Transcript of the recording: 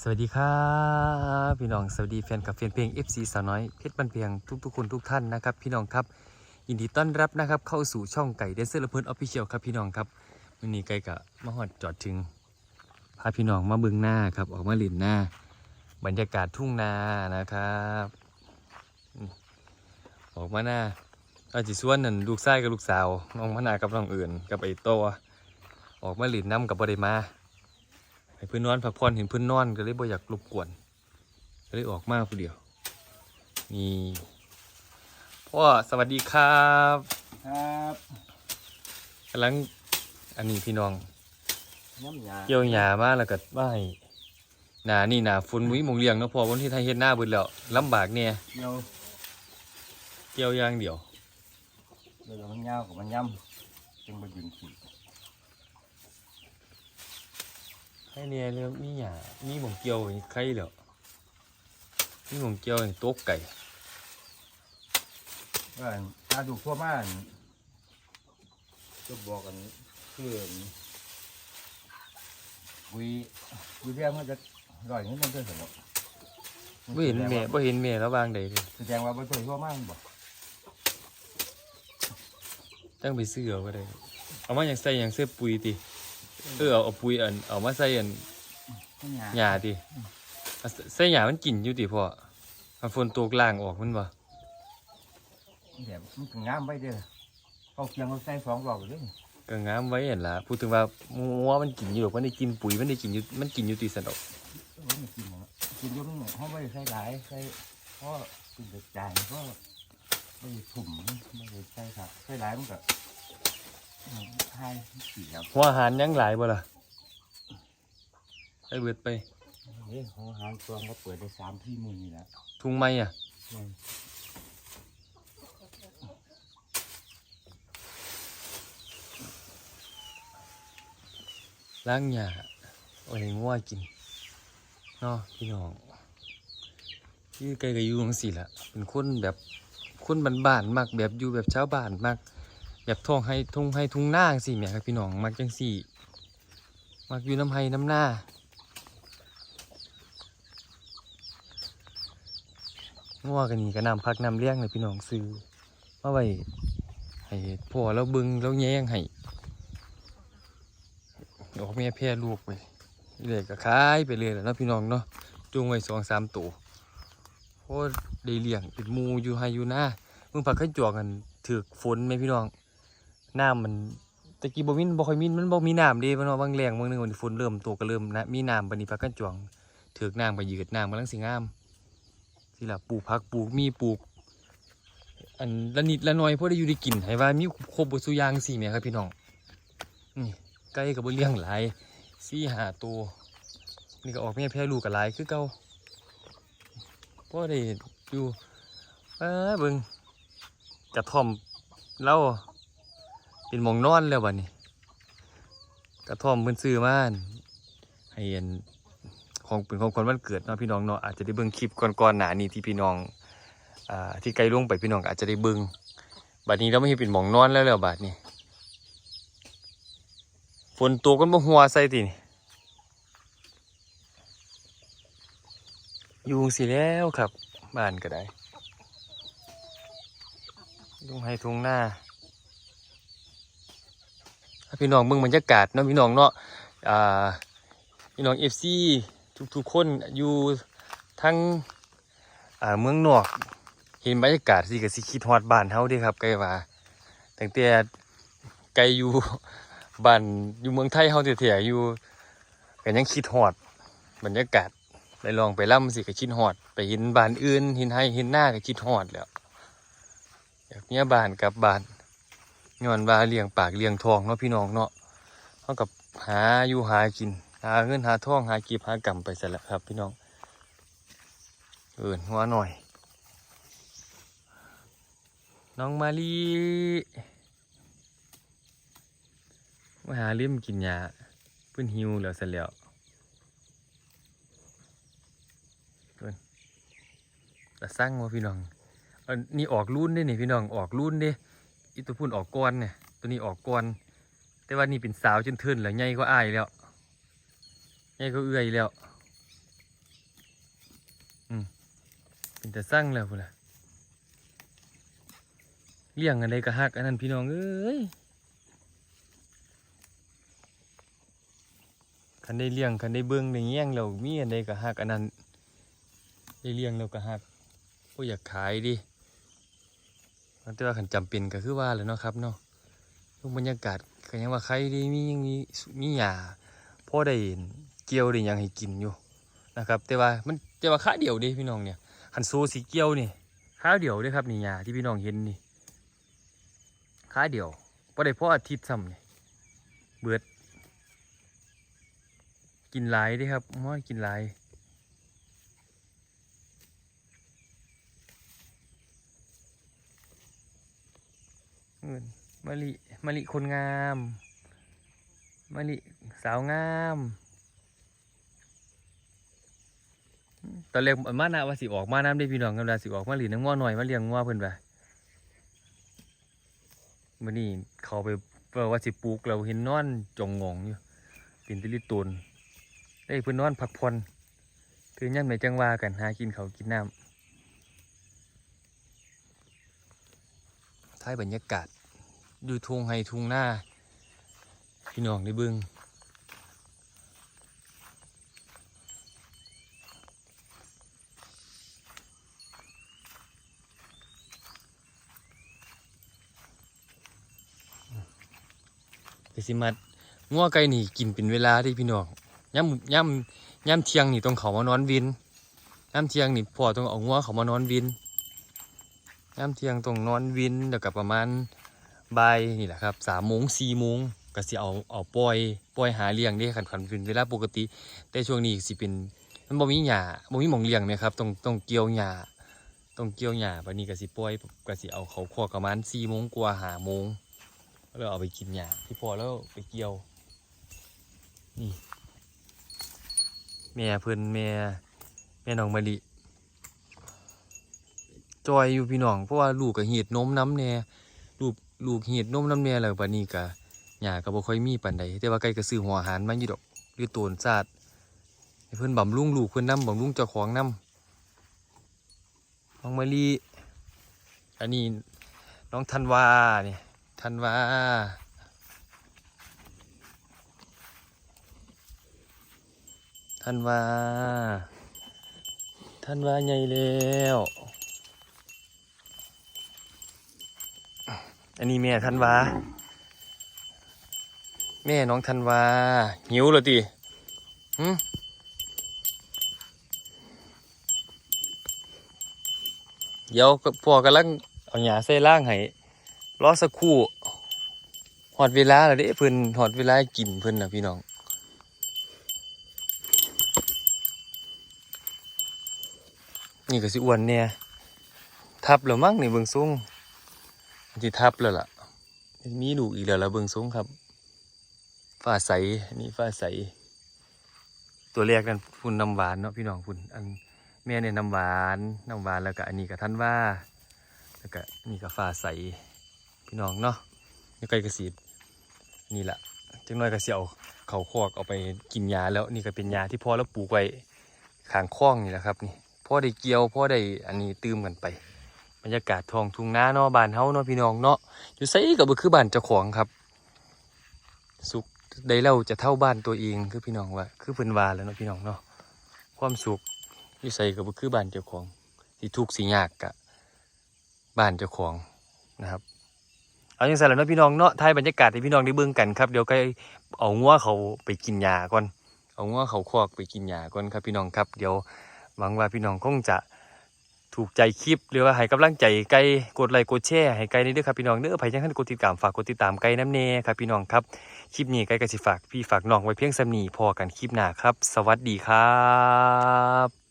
สวัสดีครับพี่น้องสวัสดีแฟนกับแฟนเพลง FC สาวน้อยเพชรบันเพียงทุกๆคนทุกท่านนะครับ พี่น้องครับยินดีต้อนรับนะครับเข้าสู่ช่องไก่เดนเซอร์ละเพินออฟฟิเชียลครับพี่น้องครับวันนี้ไก่กะมาหอดจอดถึงพาพี่น้องมาเบึงหน้าครับออกมาหลินหน้า บรรยากาศทุ่งนานะครับออกมาหน้าอาจิส่วนนั่นลูกชายกับลูกสาวน้องมะนากับน้องอื่นกับไอ้โตออกมาหลินน้ำกับบริมา ให้เพื่อนนอนพักผ่อนเห็นเพื่อนนอนก็เลยบ่อยากรบกวนก็เลยออกมาผู้เดียวนี่พ่อสวัสดีครับครับกำลังอันนี้พี่น้องน้ำยาเกี่ยวหญ้ามาแล้วก็ว่าให้หนานี่หนาฝุ่นมุ้ยหมงเลียงเนาะพอวันที่ไทยเฮ็ดหน้าเบิดแล้วลำบากเนี่ยเกี่ยวเกี่ยวอย่างเดียวเดี๋ยวมันยาวกับมันย่ำจึงไปยิงขี่แค่เนี่ยเรื่องมีหญ้ามีหมองเกี่ยวใครแล้วมีหมองเกี่ยวอย่างโต๊ะไก่ว่าถ้าดูทั่วบ้านจะบอกกันคือคุยคุยเรื่องมันจะร่อยเงินมันจะสนุกบ่เห็นแม่บ่เห็นแม่แล้ววางใดเลยแสดงว่าบ่เคยทั่วบ้านบอกจังไปซื้อเอาก็ได้ เอามาอย่างใส่อย่างเสื้อปุ๋ยติ เออเอาเอาปุ๋ยอันเอามาใส่อันน้ำยาหญ้าดิเอาใส่หญ้ามันกินอยู่ติพ่อมันฝนตกล่างออกมันบ่แบบมันก็งามไว้เด้อเขาเคียงเขาใส่สองรอบเลยก็งามไว้เห็นล่ะพูดถึงว่างัวมันกินอยู่หรอกมันได้กินปุ๋ยมันได้กินอยู่มันกินอยู่ติสนอกโอ้ยมันกินหมดกินอยุ่งเขาไม่ได้ใส่หลายใส่เพราะกินแต่จานก็ไม่ได้ถุ่มไม่ได้ใส่ครับใส่หลายมันก็ อืมให้ขี่ครับหัวอาหารยังหลายบ่ล่ะไอ้เบิดไปเฮ้ยของอาหารตัวก็เปิดได้สามที่มือนี่แหละทุ่งไม้อะอืมล้างหญ้าเอาให้งัวกินเนาะพี่น้องที่ไกลก็อยู่จังซี่ล่ะเป็นคนแบบคนบ้านๆมักแบบอยู่แบบชาวบ้านมัก แบบท่องให้ทุ่งให้ทุ่งนาจังซี่ครับพี่น้องมักจังซี่ มักอยู่น้ำให้น้ำหน้างัวกันนี่ก็นำพักนำเลี้ยงเลยพี่น้องซื้อมาไว้ให้พ่อแล้วบึงแล้วแย่งให้ออกแม่แพร่ลูกไปเลยก็ขายไปเลยแหล้วนาะพี่น้องเนาะจูงไว้สองสามตัวโคตรได้เลี้ยงเป็นมูอยู่ให้อยู่หน้ามึงผักขึ้นจวกกันถือฝนไหมพี่น้อง น้ำมันตะกี้บ่มีบ่ค่อยมีมันบ่มีน้ำเด้มันว่าบางแรงบางหนึงวันฝนเริ่มตกก็เริ่มนะมีน้ำบัดนี้พักกันจวงถือกน้ำก็ยืดน้ำกำลังสิงามสิล่ะปลูกผักปลูกมีปลูก อันละนิดละน้อยพอได้อยู่ได้กินให้ว่ามีครบบ่ซุอย่างสิแหม่ครับพี่น้องนี่ไก่ก็บ่เลี้ยงหลายสี่หาตัวนี่ก็ออกแม่แพ้ลูกก็หลายคือเก่าพอได้อยู่เอ้อเบิ่งกระท่อมเรา เป็นมองนอนแล้วบัดนี้กระท่อมเพิ่นซื้อมาให้เอันของเป็นของขวัญวันเกิดเนาะพี่น้องเนาะอาจจะได้เบิ่งคลิปก่อนๆหน้านี้ที่พี่น้องอ่าที่ไกลล่วงไปพี่น้องอาจจะได้เบิ่งบัดนี้เราไม่เห็นเป็นหมองนอนแล้วแล้วบัดนี้ฝนตกกันบ่หัวใส่ตินี่ยู่สิแล้วครับ บ้านก็ได้ลุงให้ทุ่งหน้า พี่น้องเบิ่งบรรยากาศเนาะพี่น้องเนาะอ่าพี่น้องเอฟซีทุกๆคนอยู่ทั้งอ่าเมืองนอก เห็นบรรยากาศสิก็สิคิดฮอดบ้านเฮาเด้ครับไกลว่าตั้งแต่ไกลอยู่บ้านอยู่เมืองไทยเฮาแท้ๆอยู่ก็ยังคิดฮอดบรรยากาศไปลองไปล่ำสิก็คิดฮอด ไปเห็นบ้านอื่นเห็นให้เห็นหน้าก็คิดฮอดแล้วอยากเมียบ้านกับบ้าน ย้อนว่าเลี้ยงปากเลี้ยงทองเนาะพี่น้องเนาะเท่ากับหาอยู่หากิน หาเงินหาทองหากีบหากำไปเสร็จแล้วครับ พี่น้องเอินหัวหน่อย น้องมาลีมาหาเลี้ยมกินยาเพื่อนหิวแล้วเสร็จแล้วเอินแต่สร้างว่าพี่น้องอันนี้ออกรุ่นได้นี่พี่น้องออกรุ่นเด้ อีตัวพุ่นออกก้อนเนี่ยตัวนี้ออกก้อน แต่ว่านี่เป็นสาวจนเทินแล้วใหญ่ก็อายแล้วใหญ่ก็เอื้อยแล้วอืมเป็นแต่สร้างแล้วพุ่นละเลี้ยงอันใดก็ฮักอันนั้นพี่น้องเอ้ยคันได้เลี้ยงคันได้เบิ่งได้แย่งแล้วมีอันใดก็ฮักอันนั้นได้เลี้ยงแล้วก็ฮักบ่อยากขายดิ แต่ว่าคันจำเป็นก็คือว่าแหล้วเนาะครับเนาะลูกบรรยากาศก็ยังว่าใครดีมียังมีมีหญ้าพ่อได้เกี่ยวได้ยังให้กินอยู่นะครับ แต่ว่ามันแต่ว่าขาเดียวดิพี่น้องเนี่ยคันโซสีเกี่ยวนี่ขาเดียวด้วยครับนี่หญ้าที่พี่น้องเห็นนี่ขาเดียวพอได้พ่ออาทิตย์ซ้ำนี่เบิดกินหลายด้ครับมอกินหลาย เอิ้นมะลิมะลิคนงามมะลิสาวงามตอนแรกมานะว่าสิออกมาน้ำได้พี่น้องกันว่าสิออกมาหลีน้ำง้อหน่อยมาเลี้ยงง้อเพิ่นไปมื่อนี้เขาไปเปิดว่าสิปลูกเราเห็นนอนจงงงอยู่ป็นติลิตูนได้เพื่อนนอนพักผ่อนคือย่ำในจังว่ากันหากินเขากินน้ำท้ายบรรยากาศ อยู่ทงไฮทุ่งหน้า พี่น้องได้เบึงเดี๋ยวสิมางัวไก่นี่กินเป็นเวลาที่พี่น้องย่ำย่ำย่ำเที่ยงนี่ต้องเขามานอนวินย่ำเที่ยงนี่พ่อต้องเอางัวเขามานอนวินย่ำเที่ยงต้องนอนวินแล้วกับประมาณ บ่ายนี่แหละครับสามโมงสี่โมงก็สิเอาเอาปล่อยปล่อยหาเลี้ยงได้ขันขันเป็นเวลาปกติ แต่ช่วงนี้สิเป็นมันบ่มีหญ้าบ่มีหมองเลี้ยงไหมครับต้องต้องเกี่ยวหญ้าต้องเกี่ยวหญ้าบัดนี้ก็สิปล่อยก็สิเอาเขาคอกประมาณสี่โมงกว่าหาโมงแล้วเอาไปกินหญ้าที่พอแล้วไปเกี่ยวแม่เพิ่อนแม่แม่น้องมะลิจอยอยู่พี่น้องเพราะว่าลูกก็หีดนมน้ำแน่ ลูกลูกหีดนมน้ำแน่แล้วบัดนี้ก็หญ้าก็บ่ค่อยมีปานใดแต่ว่าไก่ก็ซื้อหัวอาหารมาอยู่ดอกหรือโตนซาดให้เพิ่นบำรุงลูกเพิ่นนำบำรุงเจ้าของนำน้องมะลิอันนี้น้องธันวาเนี่ยธันวาท่านวาท่านวาใหญ่แล้ว อันนี้แม่ท่านวาแม่น้องท่านวาหิวเหรอติหึเดี๋ยวพ่อกำลังเอาหยาใส่ล่างให้รอสักครู่หอดเวลาแล้วเด้เพิ่นหอดเวลากินเพิ่นนะพี่น้องนี่ก็สิอ้วนเนี่ยทับแล้วมั้งนี่เบิงซุ้ง ที่ทับแล้วล่ะ มีลูกอีกแล้วละเบิงซุ้งครับฟ้าใสอันนี่ฟ้าใส ตัวแรกนั่นพุ่นน้ำหวานเนาะพี่น้องพุ่นอันแม่เนี่ยน้ำหวานน้ำหวานแล้วก็อันนี้ก็ท่านว่า แล้วก็นี่ก็ฟ้าใสพี่น้องเนาะนี่ไก่กระสีนี่แหละจังน้อยก็เสียวเขาคอกเอาไปกินยาแล้วนี่ก็เป็นยาที่พ่อแล้วปลูกไว้ขางคล้องนี่แหละครับนี่พ่อได้เกี่ยวพ่อได้อันนี้ตืมกันไป รรยากาศทองทุ่งนาเนาะบ้านเฮาเนาะพี่น้องเนาะอยู่ไสก็บ่คือบ้านเจ้าของครับ สุขได้เล่าจะเท่าบ้านตัวเองคือพี่น้องว่า คือเพิ่นว่าแล้วเนาะพี่น้องเนาะความสุขอยู่ไสก็บ่คือบ้านเจ้าของสิทุกข์สิยากกะบ้านเจ้าของนะครับเอาจังซั่นแล้วเนาะพี่น้องเนาะถ่ายบรรยากาศให้พี่น้องได้เบิ่งกันครับ เดี๋ยวก็เอางัวเขาไปกินหญ้าก่อน เอางัวเขาคอกไปกินหญ้าก่อนครับพี่น้องครับ เดี๋ยวหวังว่าพี่น้องคงจะ ถูกใจคลิปหรือว่าให้กำลังใจไกลกดไลค์กดแชร์ให้ไกลนี่ด้อครับพี่น้องเด้อไผ่ยังท่านกดติดตามฝากกดติดตามไกลน้ำเนครับพี่น้องครับคลิปนี้ไกลกสิฝากพี่ฝากน้องไว้เพียงสำนีพอกันคลิปหน้าครับ สวัสดีครับ